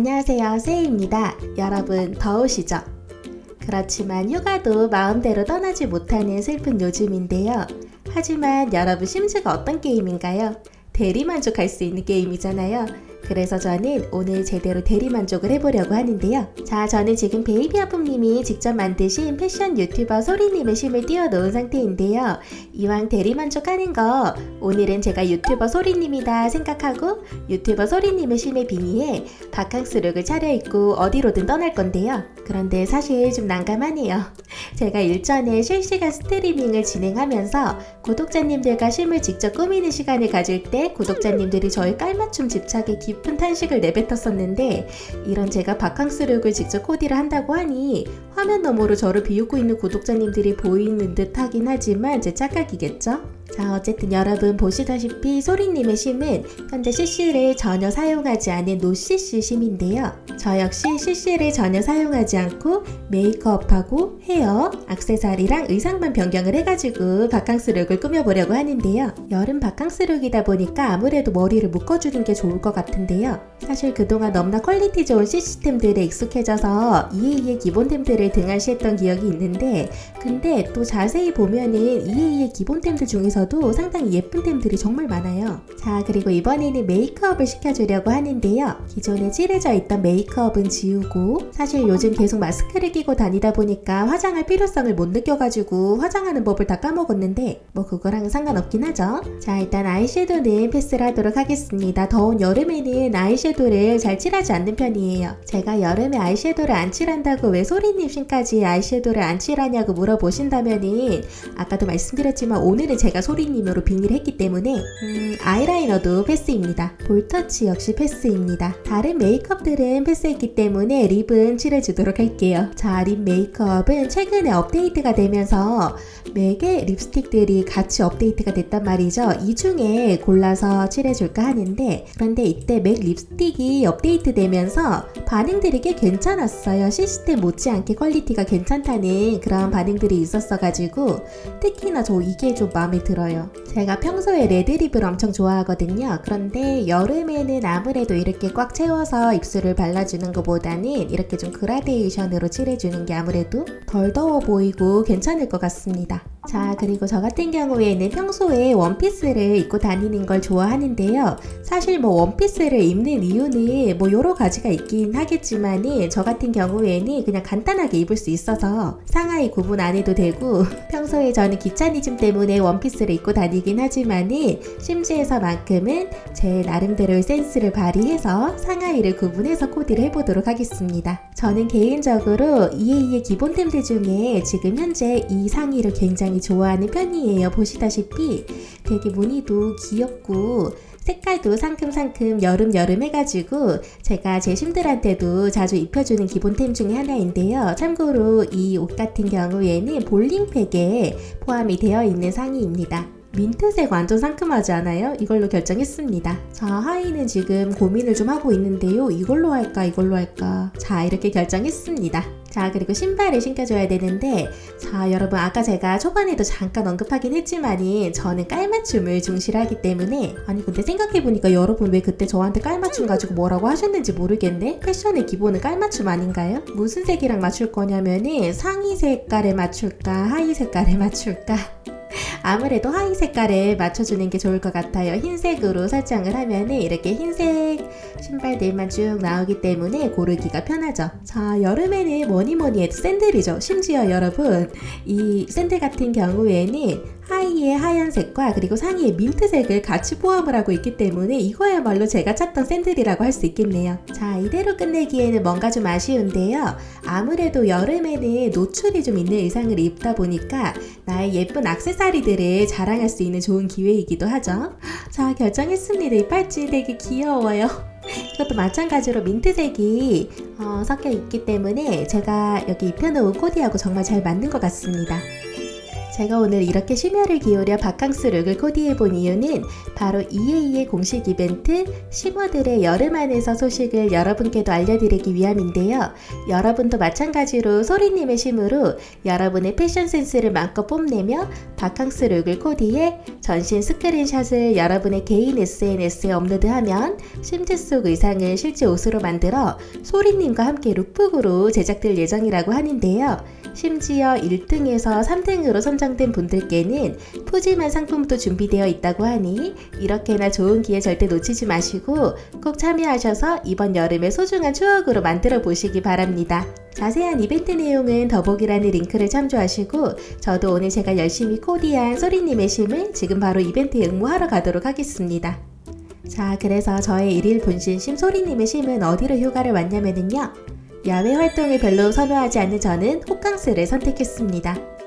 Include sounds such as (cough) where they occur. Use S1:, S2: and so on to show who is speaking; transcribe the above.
S1: 안녕하세요. 세이입니다. 여러분, 더우시죠? 그렇지만 휴가도 마음대로 떠나지 못하는 슬픈 요즘인데요. 하지만 여러분 심즈가 어떤 게임인가요? 대리만족할 수 있는 게임이잖아요. 그래서 저는 오늘 제대로 대리만족을 해보려고 하는데요. 자, 저는 지금 베이비아품님이 직접 만드신 패션 유튜버 소리님의 심을 띄워놓은 상태인데요. 이왕 대리만족하는 거 오늘은 제가 유튜버 소리님이다 생각하고 유튜버 소리님의 심의 빙의에 바캉스룩을 차려입고 어디로든 떠날 건데요. 그런데 사실 좀 난감하네요. (laughs) 제가 일전에 실시간 스트리밍을 진행하면서 구독자님들과 심을 직접 꾸미는 시간을 가질 때 구독자님들이 저의 깔맞춤 집착에 깊은 탄식을 내뱉었었는데 이런 제가 바캉스룩을 직접 코디를 한다고 하니 화면 너머로 저를 비웃고 있는 구독자님들이 보이는 듯 하긴 하지만 제 착각이겠죠? 자, 어쨌든 여러분 보시다시피 소리님의 심은 현재 CC를 전혀 사용하지 않은 노CC 심인데요. 저 역시 CC를 전혀 사용하지 않고 메이크업하고 헤어, 악세사리랑 의상만 변경을 해가지고 바캉스 룩을 꾸며보려고 하는데요. 여름 바캉스 룩이다 보니까 아무래도 머리를 묶어주는 게 좋을 것 같은데요. 사실 그동안 너무나 퀄리티 좋은 시스템들에 익숙해져서 EA의 기본템들을 등한시했던 기억이 있는데 근데 또 자세히 보면은 EA의 기본템들 중에서 도 상당히 예쁜 템들이 정말 많아요. 자 그리고 이번에는 메이크업을 시켜주려고 하는데요. 기존에 칠해져 있던 메이크업은 지우고 사실 요즘 계속 마스크를 끼고 다니다 보니까 화장할 필요성을 못 느껴가지고 화장하는 법을 다 까먹었는데 뭐 그거랑은 상관없긴 하죠. 자 일단 아이섀도우는 패스를 하도록 하겠습니다. 더운 여름에는 아이섀도우를 잘 칠하지 않는 편이에요. 제가 여름에 아이섀도우를 안 칠한다고 왜 소리님 신까지 아이섀도우를 안 칠하냐고 물어보신다면은 아까도 말씀드렸지만 오늘은 제가 소리님으로 빙의를 했기 때문에 음, 아이라이너도 패스입니다. 볼터치 역시 패스입니다. 다른 메이크업들은 패스했기 때문에 립은 칠해주도록 할게요. 자, 립 메이크업은 최근에 업데이트가 되면서 맥의 립스틱들이 같이 업데이트가 됐단 말이죠. 이 중에 골라서 칠해줄까 하는데 그런데 이때 맥 립스틱이 업데이트 되면서 반응들이 꽤 괜찮았어요. 시스템 못지않게 퀄리티가 괜찮다는 그런 반응들이 있었어가지고 특히나 저 이게 좀 마음에 들어 요. 제가 평소에 레드립을 엄청 좋아하거든요. 그런데 여름에는 아무래도 이렇게 꽉 채워서 입술을 발라주는 것보다는 이렇게 좀 그라데이션으로 칠해주는 게 아무래도 덜 더워 보이고 괜찮을 것 같습니다. 자, 그리고 저 같은 경우에는 평소에 원피스를 입고 다니는 걸 좋아하는데요. 사실 뭐 원피스를 입는 이유는 뭐 여러 가지가 있긴 하겠지만은 저 같은 경우에는 그냥 간단하게 입을 수 있어서 상하이 구분 안 해도 되고 평소에 저는 귀차니즘 때문에 원피스를 입고 다니긴 하지만은 심지에서만큼은 제 나름대로의 센스를 발휘해서 상하이를 구분해서 코디를 해보도록 하겠습니다. 저는 개인적으로 EA의 기본템들 중에 지금 현재 이 상의를 굉장히 좋아하는 편이에요. 보시다시피 되게 무늬도 귀엽고 색깔도 상큼상큼 여름여름 해가지고 제가 제 심들한테도 자주 입혀주는 기본템 중에 하나인데요. 참고로 이 옷 같은 경우에는 볼링팩에 포함이 되어 있는 상의입니다. 민트색 완전 상큼하지 않아요? 이걸로 결정했습니다. 자, 하의는 지금 고민을 좀 하고 있는데요. 이걸로 할까, 이걸로 할까. 자, 이렇게 결정했습니다. 자, 그리고 신발을 신겨줘야 되는데, 자, 여러분, 아까 제가 초반에도 잠깐 언급하긴 했지만은, 저는 깔맞춤을 중시하기 때문에, 아니, 근데 생각해보니까 여러분 왜 그때 저한테 깔맞춤 가지고 뭐라고 하셨는지 모르겠네? 패션의 기본은 깔맞춤 아닌가요? 무슨 색이랑 맞출 거냐면은, 상의 색깔에 맞출까, 하의 색깔에 맞출까? 아무래도 하의 색깔을 맞춰주는 게 좋을 것 같아요. 흰색으로 설정을 하면은 이렇게 흰색 신발들만 쭉 나오기 때문에 고르기가 편하죠. 자, 여름에는 뭐니 뭐니 해도 샌들이죠. 심지어 여러분, 이 샌들 같은 경우에는 하의의 하얀색과 그리고 상의의 민트색을 같이 포함을 하고 있기 때문에 이거야말로 제가 찾던 샌들이라고 할 수 있겠네요. 자, 이대로 끝내기에는 뭔가 좀 아쉬운데요. 아무래도 여름에는 노출이 좀 있는 의상을 입다 보니까 나의 예쁜 악세사리들을 자랑할 수 있는 좋은 기회이기도 하죠. 자, 결정했습니다. 이 팔찌 되게 귀여워요. (laughs) 이것도 마찬가지로 민트색이 어, 섞여 있기 때문에 제가 여기 입혀놓은 코디하고 정말 잘 맞는 것 같습니다. 제가 오늘 이렇게 심혈을 기울여 바캉스 룩을 코디해 본 이유는 바로 EA의 공식 이벤트 심어들의 여름 안에서 소식을 여러분께도 알려드리기 위함인데요. 여러분도 마찬가지로 소리님의 심으로 여러분의 패션 센스를 마음껏 뽐내며 바캉스 룩을 코디해 전신 스크린샷을 여러분의 개인 SNS에 업로드하면 심즈 속 의상을 실제 옷으로 만들어 소리님과 함께 룩북으로 제작될 예정이라고 하는데요. 심지어 1등에서 3등으로 선 정된 분들께는 푸짐한 상품도 준비되어 있다고 하니 이렇게나 좋은 기회 절대 놓치지 마시고 꼭 참여하셔서 이번 여름의 소중한 추억으로 만들어 보시기 바랍니다. 자세한 이벤트 내용은 더보기란의 링크를 참조하시고 저도 오늘 제가 열심히 코디한 소리님의 심을 지금 바로 이벤트에 응모하러 가도록 하겠습니다. 자, 그래서 저의 일일 분신 심 소리님의 심은 어디로 휴가를 왔냐면요. 야외 활동을 별로 선호하지 않는 저는 호캉스를 선택했습니다.